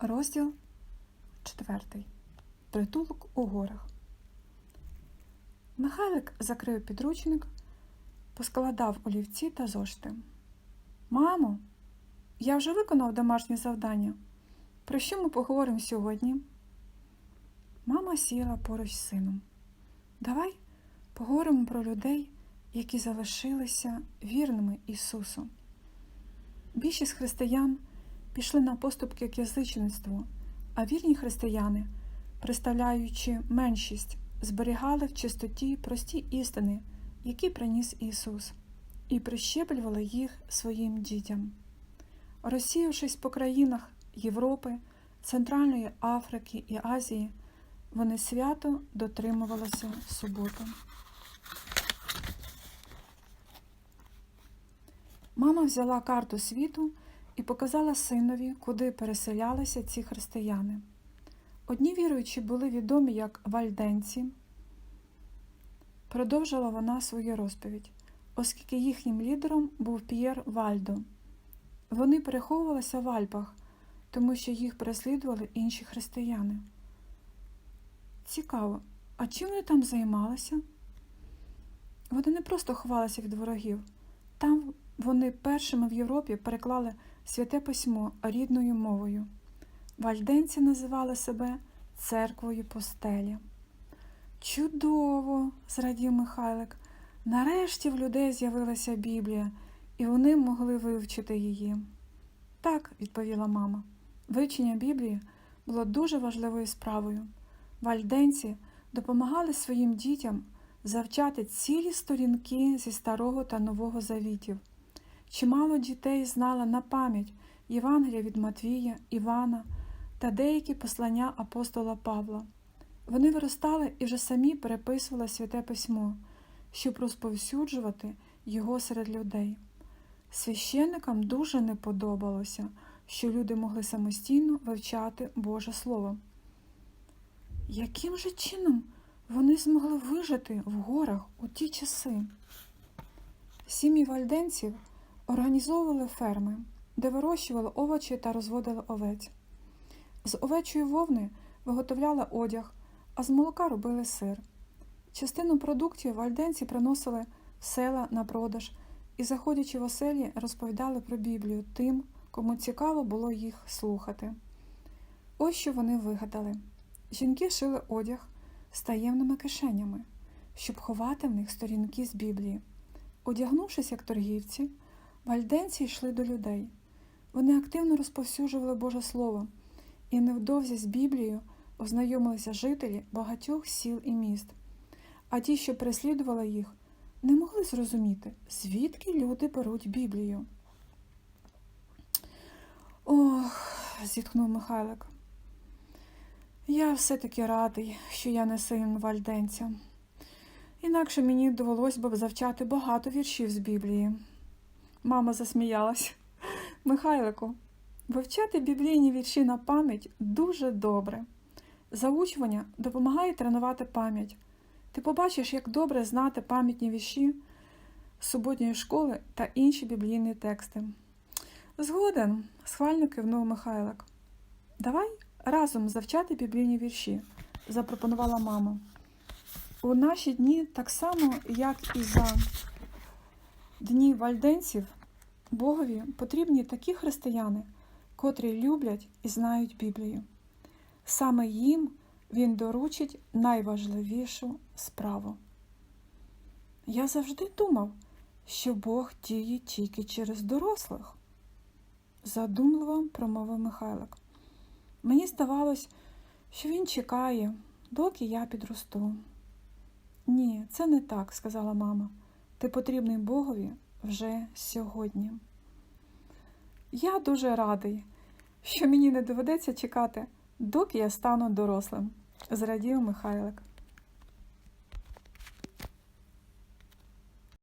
Розділ 4. Притулок у горах. Михайлик закрив підручник, поскладав олівці та зошити. Мамо, я вже виконав домашнє завдання. Про що ми поговоримо сьогодні? Мама сіла поруч з сином. Давай поговоримо про людей, які залишилися вірними Ісусу. Більшість християн пішли на поступки к язичництву, а вірні християни, представляючи меншість, зберігали в чистоті прості істини, які приніс Ісус, і прищеплювали їх своїм дітям. Розсіявшись по країнах Європи, Центральної Африки і Азії, вони свято дотримувалися суботи. Мама взяла карту світу і показала синові, куди переселялися ці християни. Одні віруючі були відомі як вальденці. Продовжила вона свою розповідь, оскільки їхнім лідером був П'єр Вальдо. Вони переховувалися в Альпах, тому що їх переслідували інші християни. Цікаво, а чим вони там займалися? Вони не просто ховалися від ворогів. Там вони першими в Європі переклали святе письмо рідною мовою. Вальденці називали себе церквою постелі. Чудово! зрадів Михайлик. Нарешті в людей з'явилася Біблія, і вони могли вивчити її. Так, відповіла мама. Вивчення Біблії було дуже важливою справою. Вальденці допомагали своїм дітям завчати цілі сторінки зі старого та нового завітів. Чимало дітей знала на пам'ять Євангелія від Матвія, Івана та деякі послання апостола Павла. Вони виростали і вже самі переписували святе письмо, щоб розповсюджувати його серед людей. Священникам дуже не подобалося, що люди могли самостійно вивчати Боже Слово. Яким же чином вони змогли вижити в горах у ті часи? Сім'ї вальденців організовували ферми, де вирощували овочі та розводили овець. З овечої вовни виготовляли одяг, а з молока робили сир. Частину продуктів вальденці приносили в села на продаж і, заходячи в оселі, розповідали про Біблію тим, кому цікаво було їх слухати. Ось що вони вигадали. Жінки шили одяг з таємними кишенями, щоб ховати в них сторінки з Біблії. Одягнувшись як торгівці, вальденці йшли до людей. Вони активно розповсюджували Боже Слово, і невдовзі з Біблією ознайомилися жителі багатьох сіл і міст. А ті, що переслідували їх, не могли зрозуміти, звідки люди беруть Біблію. Ох, зітхнув Михайлик. Я все-таки радий, що я не син вальденця. Інакше мені довелось би завчати багато віршів з Біблії. Мама засміялась. Михайлику, вивчати біблійні вірші на пам'ять дуже добре. Заучування допомагає тренувати пам'ять. Ти побачиш, як добре знати пам'ятні вірші суботньої школи та інші біблійні тексти. Згоден, схвально кивнув Михайлик. Давай разом завчати біблійні вірші, запропонувала мама. У наші дні, так само, як і за дні вальденців, Богові потрібні такі християни, котрі люблять і знають Біблію. Саме їм він доручить найважливішу справу. Я завжди думав, що Бог діє тільки через дорослих, задумливо промовив Михайлик. Мені здавалось, що він чекає, доки я підросту. Ні, це не так, сказала мама. Ти потрібний Богові вже сьогодні. Я дуже радий, що мені не доведеться чекати, доки я стану дорослим, зрадів Михайлик.